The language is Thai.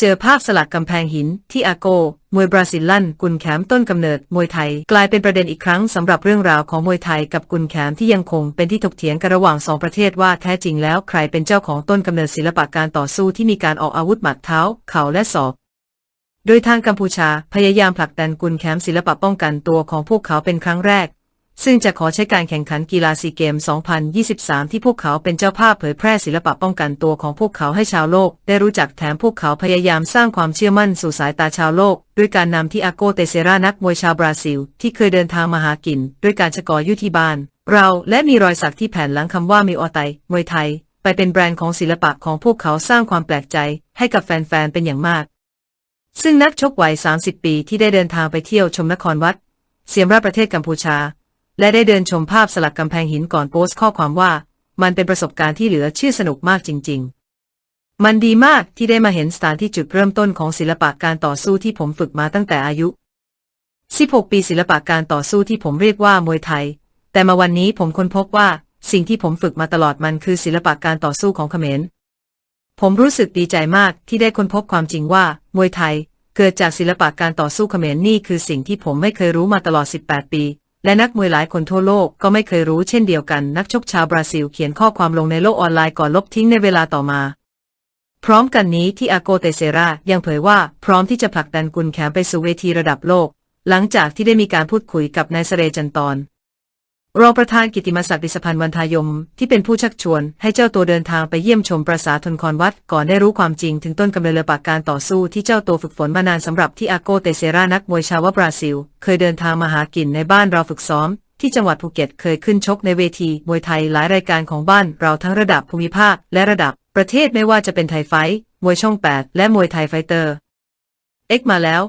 เจอภาพสลักกำแพงหินที่อาโก มวยบราซิลลั่น กุนแขมต้นกำเนิดมวยไทย กลายเป็นประเด็นอีกครั้งสำหรับเรื่องราวของมวยไทยกับกุนแขมที่ยังคงเป็นที่ถกเถียงกันระหว่างสองประเทศว่าแท้จริงแล้วใครเป็นเจ้าของต้นกำเนิดศิลปะการต่อสู้ที่มีการออกอาวุธหมัดเท้า เข่าและศอกโดยทางกัมพูชาพยายามผลักดันกุนแคมศิลปะป้องกันตัวของพวกเขาเป็นครั้งแรก ซึ่งจะขอใช้การแข่งขันกีฬาซีเกม 2023 ที่พวกเขาเป็นเจ้าภาพเผยแพร่ศิลปะป้องกันตัวของพวกเขาให้ชาวโลก ได้รู้จักแถมพวกเขาพยายามสร้างความเชื่อมั่นสู่สายตาชาวโลก ด้วยการนำที่อาโกเตเซรานักมวยชาวบราซิล ที่เคยเดินทางมาหากิน ด้วยการชะกอยุที่บ้าน เราและมีรอยสักที่แผ่นหลังคำว่ามิวอไตมวยไทย ไปเป็นแบรนด์ของศิลปะของพวกเขาสร้างความแปลกใจ ให้กับแฟนๆเป็นอย่างมาก ซึ่งนักชกวัย 30 ปีที่ได้เดินทางไปเที่ยวชมนครวัด เสียมราชประเทศกัมพูชา และได้เดินชมภาพสลักกำแพงหินก่อนโพสต์ข้อความว่า มันเป็นประสบการณ์ที่เหลือเชื่อสนุกมากจริง ๆ มันดีมากที่ได้มาเห็นสถานที่จุดเริ่มต้นของศิลปะการต่อสู้ที่ผมฝึกมาตั้งแต่อายุ 16 ปีศิลปะการต่อสู้ที่ผมเรียกว่ามวยไทย แต่มาวันนี้ผมค้นพบว่าสิ่งที่ผมฝึกมาตลอดมันคือศิลปะการต่อสู้ของเขมร ผมรู้สึกดีใจมากที่ได้ค้นพบความจริงว่า มวยไทย เกิดจากศิลปะการต่อสู้เขมรนี่คือสิ่งที่ผมไม่เคยรู้มาตลอด 18 ปี และนักมวยหลายคนทั่วโลกก็ไม่เคยรู้เช่นเดียวกันนักชกชาวบราซิลเขียนข้อความลงในโลกออนไลน์ก่อนลบทิ้งในเวลาต่อมา พร้อมกันนี้ที่อาโกเตเซรายังเผยว่าพร้อมที่จะผลักดันกุนแขมไปสู่เวทีระดับโลก หลังจากที่ได้มีการพูดคุยกับนายเสเรจันตอน รองประธานกิติมศักดิ์ดิษพันธ์วันทายม ที่เป็นผู้ชักชวนให้เจ้าตัวเดินทางไปเยี่ยมชมปราสาททนครวัดก่อนได้รู้ความจริงถึงต้นกำเนิดเลปากการต่อสู้ที่เจ้าตัวฝึกฝนมานานสำหรับที่อาโกเตเซรานักมวยชาวบราซิล เคยเดินทางมาหากินในบ้านเราฝึกซ้อม ที่จังหวัดภูเก็ตเคยขึ้นชกในเวทีมวยไทยหลายรายการของบ้านเราทั้งระดับภูมิภาคและระดับ ประเทศไม่ว่าจะเป็นไทยไฟท์มวยช่อง 8 และมวยไทยไฟเตอร์ เอ็กมาแล้ว